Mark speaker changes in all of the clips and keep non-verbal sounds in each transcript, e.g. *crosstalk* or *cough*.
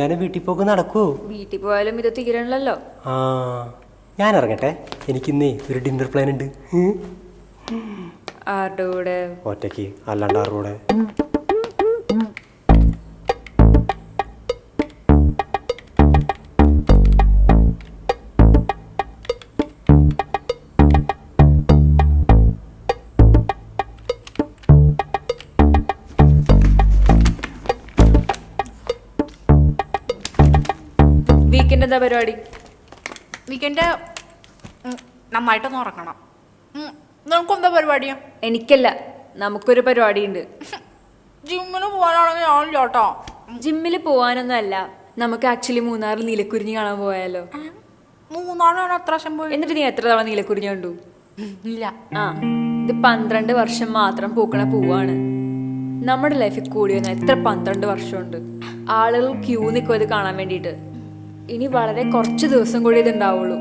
Speaker 1: ഇന്നെങ്ങാനും വീട്ടിൽ പോക്ക് നടക്കൂ
Speaker 2: വീട്ടിൽ പോയാലും ഇത് തീരണല്ലോ
Speaker 1: ആ ഞാൻ ഇറങ്ങട്ടെ. എനിക്കിന്നേ ഒരു ഡിന്നർ പ്ലാൻ ഉണ്ട്.
Speaker 2: ആരുടെ കൂടെ?
Speaker 1: ഒറ്റയ്ക്ക് അല്ലാണ്ട് ആരുടെ കൂടെ?
Speaker 2: വീക്കെൻഡ് എന്താ പരിപാടി?
Speaker 3: വീക്കെൻഡ് നന്നായിട്ടൊന്ന് ഉറങ്ങണം. നിങ്ങൾക്ക് എന്താ പരിപാടിയാ
Speaker 2: എനിക്കല്ല നമുക്കൊരു പരിപാടിയുണ്ട്. *laughs*
Speaker 3: ജിമ്മിന് പോകാനാണെങ്കിൽ ഞാൻ കേട്ടോ
Speaker 2: ജിമ്മിൽ പോവാനൊന്നും അല്ല നമുക്ക് ആക്ച്വലി മൂന്നാറിൽ നീലക്കുരിഞ്ഞി കാണാൻ പോയാലോ.
Speaker 3: മൂന്നാറാണ് അത്ര പോയി?
Speaker 2: എന്നിട്ട് നീ എത്ര തവണ നീലക്കുരിഞ്ഞി കണ്ടു?
Speaker 3: ഇല്ല.
Speaker 2: ആ ഇത് പന്ത്രണ്ട് വർഷം മാത്രം പൂക്കണ പൂവാണ്. നമ്മുടെ ലൈഫിൽ കൂടി വന്ന എത്ര പന്ത്രണ്ട് വർഷമുണ്ട്. ആളുകൾ ക്യൂ നിൽക്കും ഇത് കാണാൻ വേണ്ടിയിട്ട്. ഇനി വളരെ കുറച്ച് ദിവസം കൂടി ഇതുണ്ടാവുള്ളൂ.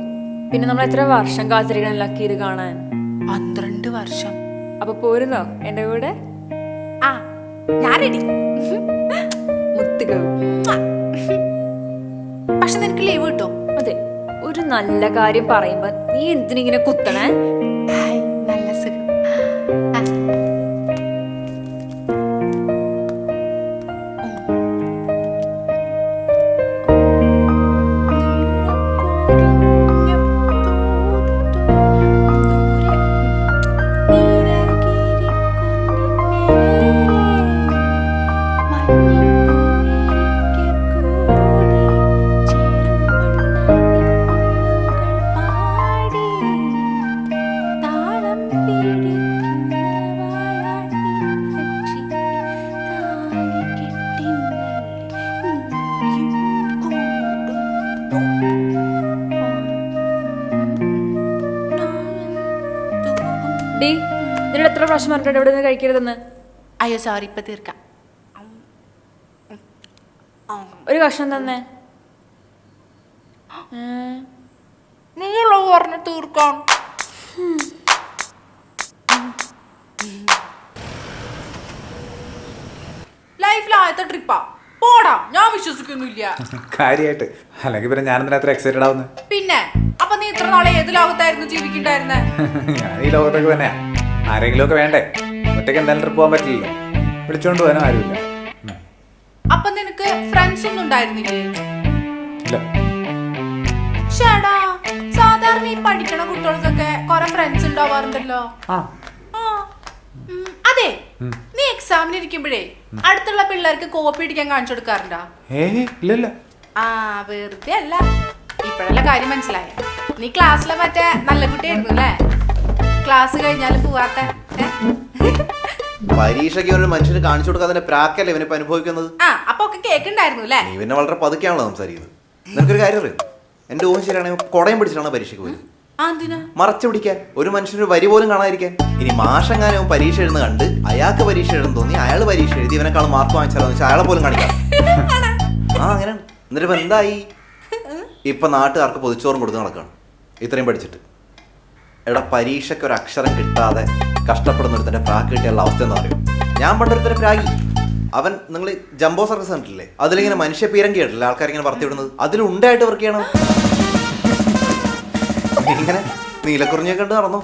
Speaker 2: പിന്നെ നമ്മൾ എത്ര വർഷം കാത്തിരിക്കണം ലക്കി ഇത് കാണാൻ?
Speaker 3: പന്ത്രണ്ട് വർഷം.
Speaker 2: അപ്പൊ പോരുന്നോ എന്റെ കൂടെ?
Speaker 3: ആ ഞാൻ റെഡി
Speaker 2: മുത്തുകൾ
Speaker 3: പക്ഷെ നിനക്ക് ലീവ് കിട്ടോ?
Speaker 2: അതെ ഒരു നല്ല കാര്യം പറയുമ്പോ നീ എന്തിനിങ്ങനെ കുത്തണേ? പ്രാവശ്യം പറഞ്ഞിട്ട് ഇവിടെ നിന്ന് കഴിക്കരുതെന്ന്?
Speaker 3: അയ്യോ സോറി ഇപ്പൊ തീർക്കാം.
Speaker 2: ഒരു കഷ്ണം തന്നേ. ഏ,
Speaker 3: നീയുള്ളത് പറഞ്ഞ് തീർക്കാം. ലൈഫിൽ ആദ്യത്തെ ട്രിപ്പാ. പോടാ ഞാൻ വിശ്വസിക്കുന്നില്ല
Speaker 4: കാര്യമായിട്ട് അല്ലെങ്കിൽ പിന്നെ ഞാനെന്തിനാ അത്ര എക്സൈറ്റഡ് ആവുന്നത്
Speaker 3: പിന്നെ അപ്പൊ നീ ഇത്ര നാളെ ഏത് ലോകത്തായിരുന്നു ജീവിക്കണ്ടായിരുന്നേ?
Speaker 4: ഞാൻ ഈ ലോകത്തൊക്കെ തന്നെയാ. ആരെങ്കിലും ഒക്കെ വേണ്ടേ? ഒറ്റയ്ക്ക് എന്തായാലും ട്രിപ്പ് പോകാൻ പറ്റില്ലല്ലോ. വിളിച്ചോണ്ട് പോകാനും ആരുമില്ല.
Speaker 3: അപ്പൊ നിനക്ക് ഫ്രണ്ട്സ് ഒന്നും ഉണ്ടായിരുന്നില്ലേ?
Speaker 4: ഇല്ല.
Speaker 3: ഷേടാ സാധാരണ ഈ പഠിക്കണ കുട്ടികൾക്കൊക്കെ കൊറേ ഫ്രണ്ട്സ് ഉണ്ടാവാറുണ്ടല്ലോ.
Speaker 4: ആ.
Speaker 3: ആ. ഉം, അതെ നീ എക്സാമിന് ഇരിക്കുമ്പോഴേ അടുത്തുള്ള പിള്ളേർക്ക് കോപ്പി അടിക്കാൻ കാണിച്ചു കൊടുക്കാറുണ്ടോ?
Speaker 4: ഏ ഇല്ല ഇല്ല.
Speaker 3: ആ വെറുതെ അല്ല. ഇപ്പോഴല്ല കാര്യം മനസ്സിലായ. നീ ക്ലാസ്സിലെ മറ്റേ നല്ല കുട്ടിയായിരുന്നു അല്ലേ? ക്ലാസ് കഴിഞ്ഞാലും പോവാത്ത?
Speaker 5: പരീക്ഷയ്ക്ക് ഒരു മനുഷ്യന് കാണിച്ചു കൊടുക്കാതെ പ്രാക്കല്ലേ ഇവനിപ്പോ അനുഭവിക്കുന്നത്?
Speaker 3: ആ അപ്പൊ ഒക്കെ കേക്കുണ്ടായിരുന്നു അല്ലേ?
Speaker 5: നീ പിന്നെ വളരെ പതുക്കെയാണല്ലോ സംസാരിക്കുന്നത്. നിനക്കൊരു കാര്യം അറിയോ? എന്റെ ഊഹം ശരിയാണെങ്കിൽ കൊടയം പിടിച്ചാണ് പരീക്ഷയ്ക്ക് പോയത്. മറച്ചു പിടിക്കാൻ. ഒരു മനുഷ്യന് വരി പോലും കാണാതിരിക്കാൻ. ഇനി മാഷെങ്ങാനും പരീക്ഷ എഴുതുന്ന കണ്ട് അയാൾക്ക് പരീക്ഷ എഴുതുന്ന തോന്നി അയാൾ പരീക്ഷ എഴുതി ഇവനെക്കാളും മാർക്ക് വാങ്ങിച്ചാലോ വെച്ചാൽ അയാളെ പോലും കാണിക്കാം. ആ അങ്ങനെ. എന്നിട്ട് ഇപ്പൊ എന്തായി? ഇപ്പൊ നാട്ടുകാർക്ക് പൊതിച്ചോറും കൊടുത്ത് നടക്കുകയാണ് ഇത്രയും പഠിച്ചിട്ട്. എടാ പരീക്ഷയ്ക്ക് ഒരു അക്ഷരം കിട്ടാതെ കഷ്ടപ്പെടുന്ന ഒരുത്തന്റെ പ്രാക്ക് കിട്ടിയുള്ള അവസ്ഥ എന്ന് പറയും. ഞാൻ പണ്ടൊരുത്തരെ പ്രാഗി. അവൻ നിങ്ങൾ ജംബോ സർക്കസ് കണ്ടിട്ടില്ലേ? അതിലിങ്ങനെ മനുഷ്യ പീരം കേട്ടില്ലേ ആൾക്കാർ ഇങ്ങനെ പറത്തി വിടുന്നത് അതിലുണ്ടായിട്ട് വർക്ക് ചെയ്യണം. ഇങ്ങനെ നീലക്കുറിഞ്ഞൊക്കെ കണ്ട് നടന്നു.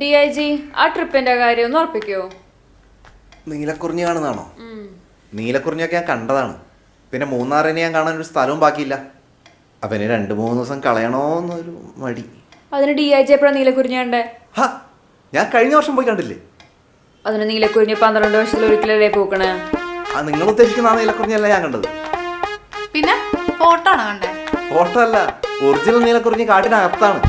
Speaker 2: ഡി ഐ ജി ആ ട്രിപ്പിന്റെ കാര്യം ഒന്ന് ഉറപ്പിക്കോ?
Speaker 5: നീലക്കുറിഞ്ഞി കാണുന്നതാണോ നീലക്കുറിഞ്ഞൊക്കെ ഞാൻ കണ്ടതാണ്. പിന്നെ മൂന്നാറിനെ ഞാൻ കാണാൻ ഒരു സ്ഥലവും ബാക്കിയില്ല. അവന് രണ്ട് മൂന്ന് ദിവസം കളയണോന്നൊരു മടി.
Speaker 2: അതിന് ഡി ജി എപ്പോഴാണ്
Speaker 5: ഹാ ഞാൻ കഴിഞ്ഞ വർഷം പോയി കണ്ടില്ലേ?
Speaker 2: അതിന് നീലക്കുറിഞ്ഞി പന്ത്രണ്ട് വർഷത്തിൽ ഒരിക്കലല്ലേ പൂക്കണേ?
Speaker 5: ആ നിങ്ങൾ ഉദ്ദേശിക്കുന്ന ആ നീലക്കുറിഞ്ഞല്ല ഞാൻ കണ്ടത്.
Speaker 3: പിന്നെ ഫോട്ടോ ആണോ കണ്ടേ?
Speaker 5: ഫോട്ടോ അല്ല ഒറിജിനൽ നീലക്കുറിഞ്ഞി കാട്ടിനകത്താണ്.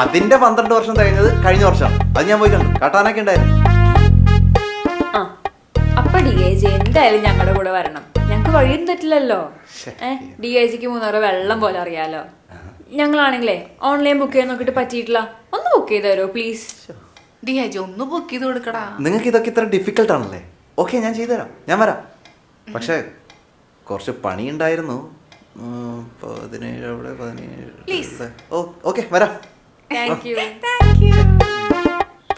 Speaker 5: അതിന്റെ പന്ത്രണ്ട് വർഷം തികഞ്ഞത് കഴിഞ്ഞ വർഷം അത് ഞാൻ പോയി കണ്ടു. കാട്ടാനൊക്കെ ഉണ്ടായിരുന്നു.
Speaker 2: അപ്പൊ ഡി ഐ ജി എന്തായാലും ഞങ്ങളുടെ കൂടെ വരണം. ഞങ്ങൾക്ക് വഴിയും തെറ്റില്ലല്ലോ. ഏഹ് ഡി ഐ ജിക്ക് മൂന്നാറ് വെള്ളം പോലെ അറിയാലോ. ഞങ്ങളാണെങ്കിലേ ഓൺലൈൻ ബുക്ക് ചെയ്യാൻ നോക്കിട്ട് പറ്റിയിട്ടില്ല. ഒന്ന് ബുക്ക് ചെയ്ത് തരുമോ പ്ലീസ്
Speaker 3: ഡി ഐ ജി ഒന്ന് ബുക്ക് ചെയ്ത് കൊടുക്കടാ.
Speaker 5: നിങ്ങൾക്ക് ഇതൊക്കെ ഇത്ര ഡിഫിക്കൽട്ട് ആണല്ലേ? ഓക്കെ ഞാൻ ചെയ്തുതരാം ഞാൻ വരാം. പക്ഷേ കുറച്ച് പണി ഉണ്ടായിരുന്നു പതിനേഴ് അവിടെ പതിനേഴ്.
Speaker 3: Please.
Speaker 5: ഇവിടെ. ഓ ഓക്കെ വരാം.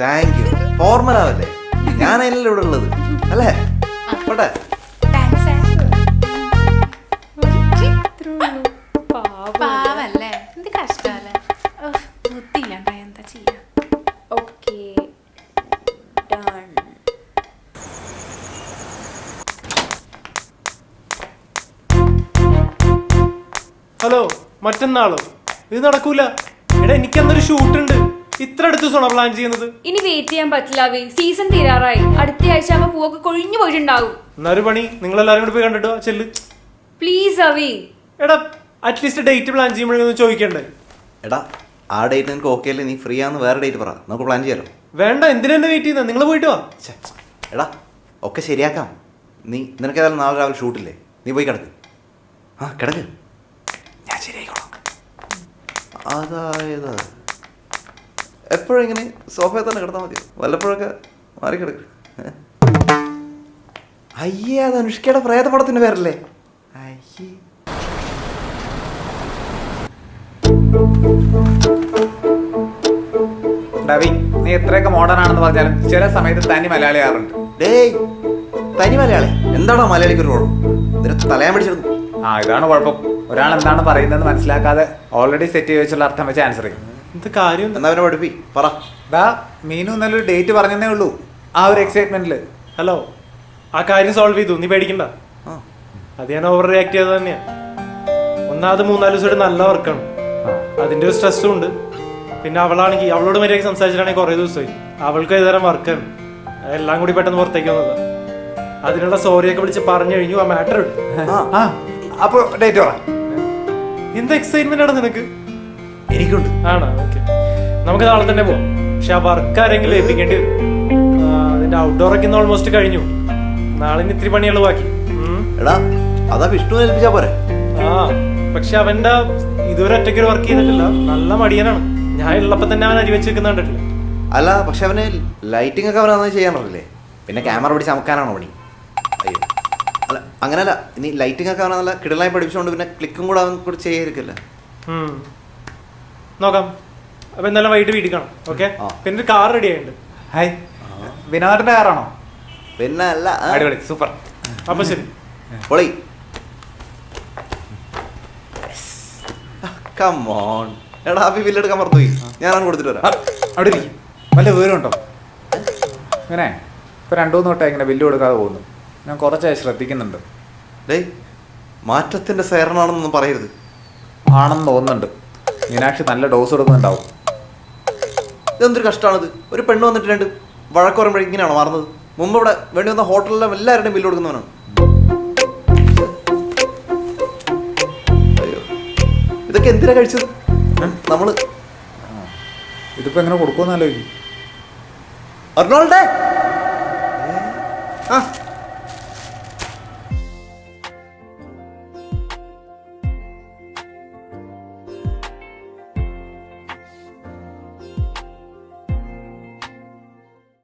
Speaker 2: താങ്ക് യു
Speaker 5: ഫോർമൽ ആവല്ലേ ഞാനല്ലേ ഇവിടെ ഉള്ളത്? അല്ലേ? പോട്ടെ.
Speaker 3: പാവല്ലേ? എന്ത് കഷ്ടമല്ലേ ബുദ്ധിയില്ലാണ്ടാ എന്താ ചെയ്യാ?
Speaker 2: ഓക്കെ. ഡൺ
Speaker 1: ഹലോ മറ്റന്നാളോ. ഇത് നടക്കൂല. എടാ എനിക്കന്നൊരു ഷൂട്ടുണ്ട് ഷൂട്ട് ഉണ്ട്. ഇത്ര അടുത്ത് സോണ പ്ലാൻ ചെയ്യുന്നത്?
Speaker 2: ഇനി വെയിറ്റ് ചെയ്യാൻ പറ്റില്ല അവി സീസൺ തീരാറായി. അടുത്ത ആഴ്ച ആവുമ്പോ പൂവൊക്കെ കൊഴിഞ്ഞു പോയിട്ടുണ്ടാവും.
Speaker 1: എന്നൊരു പണി. നിങ്ങൾ എല്ലാവരും കൂടി പോയി കണ്ടിട്ടോ? ചെല്ല്.
Speaker 2: പ്ലീസ് അവി
Speaker 1: എടാ അറ്റ്ലീസ്റ്റ് ഡേറ്റ് പ്ലാൻ ചെയ്യുമ്പോഴൊന്നും ചോദിക്കണ്ടേ?
Speaker 5: എടാ ആ ഡേറ്റ് നിനക്ക് ഓക്കെ അല്ലേ? നീ ഫ്രീ ആണെന്ന് വേറെ ഡേറ്റ് പറ. നമുക്ക് പ്ലാൻ ചെയ്യാലോ?
Speaker 1: വേണ്ട എന്തിനാ വെയിറ്റ് ചെയ്യുന്നത് നിങ്ങൾ പോയിട്ട് വാ.
Speaker 5: ഛെ, എടാ ഒക്കെ ശരിയാക്കാം. നീ നിനക്ക് ഏതായാലും നാളെ രാവിലെ ഷൂട്ടില്ലേ നീ പോയി കിടക്ക്. ആ കിടക്ക്. ഞാൻ ശരിയായിക്കോളാം. അതായത് എപ്പോഴും ഇങ്ങനെ സോഫയിൽ തന്നെ കിടന്നാൽ മതി. വല്ലപ്പോഴൊക്കെ മാറി കിടക്ക് അയ്യേ അത് അനുഷ്കയുടെ പ്രേതപടത്തിന്റെ പേരല്ലേ? അയ്യേ.
Speaker 4: ഡവി നീ എത്രയൊക്കെ മോഡേൺ ആണെന്ന് പറഞ്ഞാലും ചില സമയത്ത് തനി മലയാളി ആറുണ്ട്.
Speaker 5: ഡേയ് തനി മലയാളി? എന്താണോ മലയാളിക്ക് ഒരു കുഴപ്പം ഇതിന് തലയാൻ പിടിച്ചെടുക്കും.
Speaker 4: ആ ഇതാണ് കുഴപ്പം. ഒരാൾ എന്താണ് പറയുന്നതെന്ന് മനസ്സിലാക്കാതെ ഓൾറെഡി സെറ്റ് ചെയ്ത് വെച്ചുള്ള അർത്ഥം വെച്ച് ആൻസർ ചെയ്യും.
Speaker 1: എന്ത് കാര്യം
Speaker 5: എന്നാ അവനെ പഠിപ്പി പറ.
Speaker 4: ദാ മീനു നല്ലൊരു ഡേറ്റ് പറഞ്ഞതേ ഉള്ളൂ. ആ ഒരു എക്സൈറ്റ്മെന്റിൽ
Speaker 1: ഹലോ ആ കാര്യം സോൾവ് ചെയ്തു. നീ പേടിക്കണ്ട. അത് ഞാൻ ഓവർ റിയാക്ട് ചെയ്തത് തന്നെയാ. ഒന്നാമത് മൂന്നാൽ ദിവസമായിട്ട് നല്ല വർക്കാണ്. അതിന്റെ ഒരു സ്ട്രെസ്സും ഉണ്ട്. പിന്നെ അവളാണെങ്കിൽ അവളോട് മര്യാദയ്ക്ക് സംസാരിച്ചിട്ടാണെങ്കിൽ കുറേ ദിവസമായി. അവൾക്ക് ഏതുതരം വർക്കാണ് എല്ലാം കൂടി പെട്ടെന്ന് പുറത്തേക്ക് വന്നതാ. അതിനുള്ള സോറിയൊക്കെ വിളിച്ച് പറഞ്ഞു കഴിഞ്ഞു. ആ മാറ്റർ ഇടും
Speaker 5: ആ.
Speaker 4: ആ. അപ്പൊ ഡേറ്റ് പറ.
Speaker 1: എന്ത് എക്സൈറ്റ്മെന്റ് ആണ് നിനക്ക്?
Speaker 5: എനിക്കുണ്ട്.
Speaker 1: ആണോ? ഓക്കെ. നമുക്ക് നാളെ തന്നെ പോവാം. പക്ഷെ ആ വർക്ക് ആരെങ്കിലും ഏൽപ്പിക്കേണ്ടി വരും. അതിന്റെ ഔട്ട്ഡോർ ഒക്കെ ഇന്ന് ഓൾമോസ്റ്റ് കഴിഞ്ഞു. നാളെ ഇത്തിരി പണികൾ ബാക്കി.
Speaker 5: എടാ അതാ വിഷ്ണു ഏൽപ്പിച്ചാ പോരെ?
Speaker 1: ആ പക്ഷെ അവന്റെ ഇതുവരെ ഒറ്റയ്ക്ക് വർക്ക് ചെയ്തിട്ടില്ല. നല്ല മടിയനാണ്. ഞാൻ ഉള്ളപ്പോ തന്നെ അവൻ അരി വെച്ചിരിക്കുന്ന കണ്ടിട്ടില്ല.
Speaker 5: അല്ല പക്ഷെ അവന് ലൈറ്റിംഗ് ഒക്കെ അവനത് ചെയ്യാൻ പറഞ്ഞില്ലേ? പിന്നെ ക്യാമറ പിടിച്ച് അമക്കാനാണോ പണി? അയ്യോ. അല്ല അങ്ങനല്ല. ഇനി ലൈറ്റിംഗ് ഒക്കെ അവനാ നല്ല കിടലായി പഠിപ്പിച്ചുകൊണ്ട് പിന്നെ ക്ലിക്കും കൂടെ അവൻ കൂടി ചെയ്യാതിരിക്കില്ല.
Speaker 1: നോക്കാം. അപ്പൊ എന്തായാലും വൈകിട്ട് വീട്ടിൽ കാണാം. ഓക്കെ പിന്നെ ഒരു കാർ റെഡി ആയിട്ടുണ്ട്.
Speaker 4: ഹായ് വിനോദന്റെ കാറാണോ
Speaker 5: പിന്നെ അല്ല
Speaker 4: അടിപൊളി സൂപ്പർ
Speaker 1: അപ്പൊ ശരി.
Speaker 5: പൊളി. കമ്മോൺ എടാ ഹാപ്പി ബില്ലെടുക്കാൻ മറന്നുപോയി ഞാനാണ് കൊടുത്തിട്ട് വരാം.
Speaker 4: അവിടെ ഇരിക്കും. വല്ല വിവരമുണ്ടോ? ഇങ്ങനെ ഇപ്പൊ രണ്ടു മൂന്ന് തൊട്ടേ ഇങ്ങനെ ബില്ല് കൊടുക്കാതെ പോകുന്നു. ഞാൻ കുറച്ചായി ശ്രദ്ധിക്കുന്നുണ്ട്.
Speaker 5: ഡേയ് മാറ്റത്തിന്റെ സേരണാണെന്നൊന്നും പറയരുത്.
Speaker 4: ആണെന്ന് തോന്നുന്നുണ്ട്. മീനാക്ഷി നല്ല ഡോസ് കൊടുക്കുന്നുണ്ടാവും.
Speaker 5: ഇതെന്തൊരു കഷ്ടമാണിത്? ഒരു പെണ്ണ് വന്നിട്ട് രണ്ട് വഴക്ക് പറയുമ്പോഴേ ഇങ്ങനെയാണോ മാറുന്നത്? മുമ്പ് ഇവിടെ വേണ്ടി വന്ന ഹോട്ടലിലും എല്ലാവരുടെയും ബില്ല് കൊടുക്കുന്നവനാണ്. അയ്യോ. ഇതൊക്കെ എന്തിനാ കഴിച്ചത്? നമ്മൾ
Speaker 4: ഇതിപ്പോ എങ്ങനെ കൊടുക്കുമെന്ന് ആലോചിക്കും.
Speaker 5: അർണോൾഡേ? ആ.